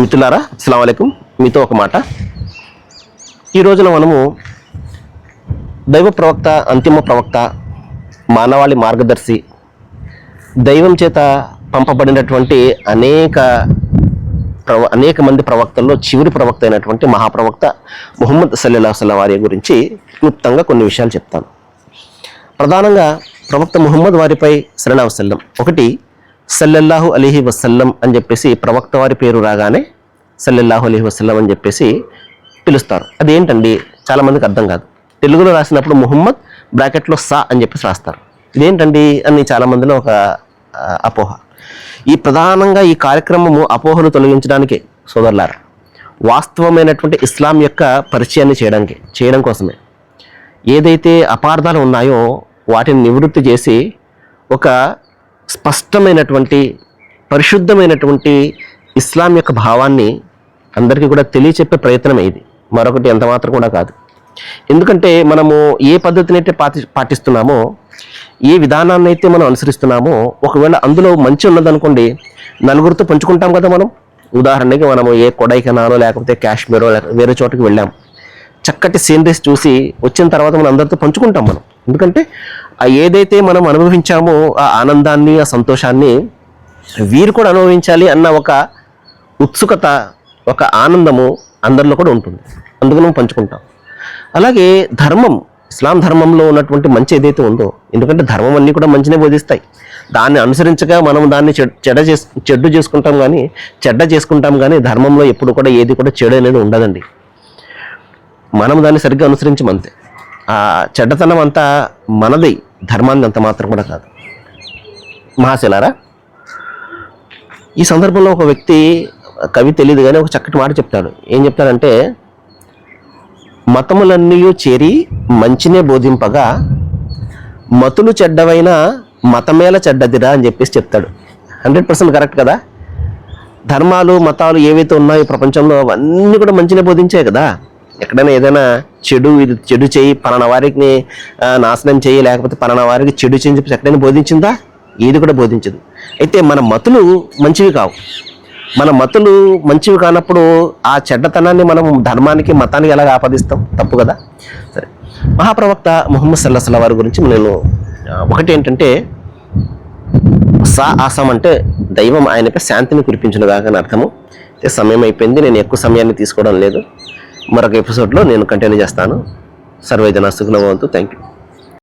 మిత్రులారా అస్సలం మీతో ఒక మాట. ఈ రోజున మనము దైవ ప్రవక్త అంతిమ ప్రవక్త మానవాళి మార్గదర్శి దైవం చేత పంపబడినటువంటి అనేక ప్రవ అనేక మంది ప్రవక్తల్లో చివరి ప్రవక్త అయినటువంటి మహాప్రవక్త ముహమ్మద్ సల్లల్లాహు సల్లం వారి గురించి క్లుప్తంగా కొన్ని విషయాలు చెప్తాను. ప్రధానంగా ప్రవక్త ముహమ్మద్ వారిపై సరళ ఒకటి సల్లల్లాహు అలీహి వసల్లం అని చెప్పేసి ప్రవక్త వారి పేరు రాగానే సల్లల్లాహు అలీహి వసల్లం అని చెప్పేసి పిలుస్తారు. అదేంటండి? చాలామందికి అర్థం కాదు. తెలుగులో రాసినప్పుడు ముహమ్మద్ బ్రాకెట్లో సా అని చెప్పేసి రాస్తారు. ఇదేంటండి? అని చాలామందిలో ఒక అపోహ. ఈ ప్రధానంగా ఈ కార్యక్రమము అపోహలు తొలగించడానికే సోదరులారా. వాస్తవమైనటువంటి ఇస్లాం యొక్క పరిచయాన్ని చేయడానికి చేయడం కోసమే. ఏదైతే అపార్థాలు ఉన్నాయో వాటిని నివృత్తి చేసి ఒక స్పష్టమైనటువంటి పరిశుద్ధమైనటువంటి ఇస్లాం యొక్క భావాన్ని అందరికీ కూడా తెలియచెప్పే ప్రయత్నమే ఇది. మరొకటి ఎంత మాత్రం కూడా కాదు. ఎందుకంటే మనము ఏ పద్ధతిని అయితే పాటి పాటిస్తున్నామో ఏ విధానాన్ని అయితే మనం అనుసరిస్తున్నామో ఒకవేళ అందులో మంచి ఉన్నదనుకోండి నలుగురితో పంచుకుంటాం కదా మనం. ఉదాహరణకి మనము ఏ కొడైకెనాలో లేకపోతే కాశ్మీరో వేరే చోటకి వెళ్ళాం. చక్కటి సీనరీస్ చూసి వచ్చిన తర్వాత మనం అందరితో పంచుకుంటాం మనం. ఎందుకంటే ఏదైతే మనం అనుభవించామో ఆ ఆనందాన్ని ఆ సంతోషాన్ని వీరు కూడా అనుభవించాలి అన్న ఒక ఉత్సుకత ఒక ఆనందము అందరిలో కూడా ఉంటుంది. అందుకు మనం పంచుకుంటాం. అలాగే ధర్మం ఇస్లాం ధర్మంలో ఉన్నటువంటి మంచి ఏదైతే ఉందో ఎందుకంటే ధర్మం అన్నీ కూడా మంచినే బోధిస్తాయి. దాన్ని అనుసరించగా మనం దాన్ని చెడ్- చెడ్డ చేసు చెడ్డు చేసుకుంటాం కానీ చెడ్డ చేసుకుంటాం కానీ ధర్మంలో ఎప్పుడు కూడా ఏది కూడా చెడు అనేది ఉండదండి. మనం దాన్ని సరిగ్గా అనుసరించమంతే. ఆ చెడ్డతనం అంతా మనది ధర్మాన్ని అంత మాత్రం కూడా కాదు. మహాశిలారా ఈ సందర్భంలో ఒక వ్యక్తి కవి తెలియదు కానీ ఒక చక్కటి మాట చెప్తాడు. ఏం చెప్తాడంటే మతములన్నీ చేరి మంచినే బోధింపగా మతులు చెడ్డవైన మతమేల చెడ్డదిరా అని చెప్పేసి చెప్తాడు. హండ్రెడ్ పర్సెంట్ కరెక్ట్ కదా? ధర్మాలు మతాలు ఏవైతే ఉన్నాయో ప్రపంచంలో అవన్నీ కూడా మంచినే బోధించాయి కదా? ఎక్కడైనా ఏదైనా చెడు ఇది చెడు చేయి పలానా వారికి నాశనం చేయి లేకపోతే పలానా వారికి చెడు చేయని చెప్పి ఎక్కడైనా బోధించిందా? ఏది కూడా బోధించదు. అయితే మన మతులు మంచివి కావు. మన మతులు మంచివి కానప్పుడు ఆ చెడ్డతనాన్ని మనం ధర్మానికి మతానికి ఎలాగ ఆపాదిస్తాం? తప్పు కదా? సరే. మహాప్రవక్త ముహమ్మద్ సల్లాహల్ వారి గురించి నేను ఒకటి ఏంటంటే సా ఆసం అంటే దైవం ఆయనపై శాంతిని కురిపించునుగాక అర్థము. అయితే సమయం అయిపోయింది నేను ఎక్కువ సమయాన్ని తీసుకోవడం లేదు. మరొక ఎపిసోడ్లో నేను కంటిన్యూ చేస్తాను. సర్వైజన సుఖనవంతు థ్యాంక్ యూ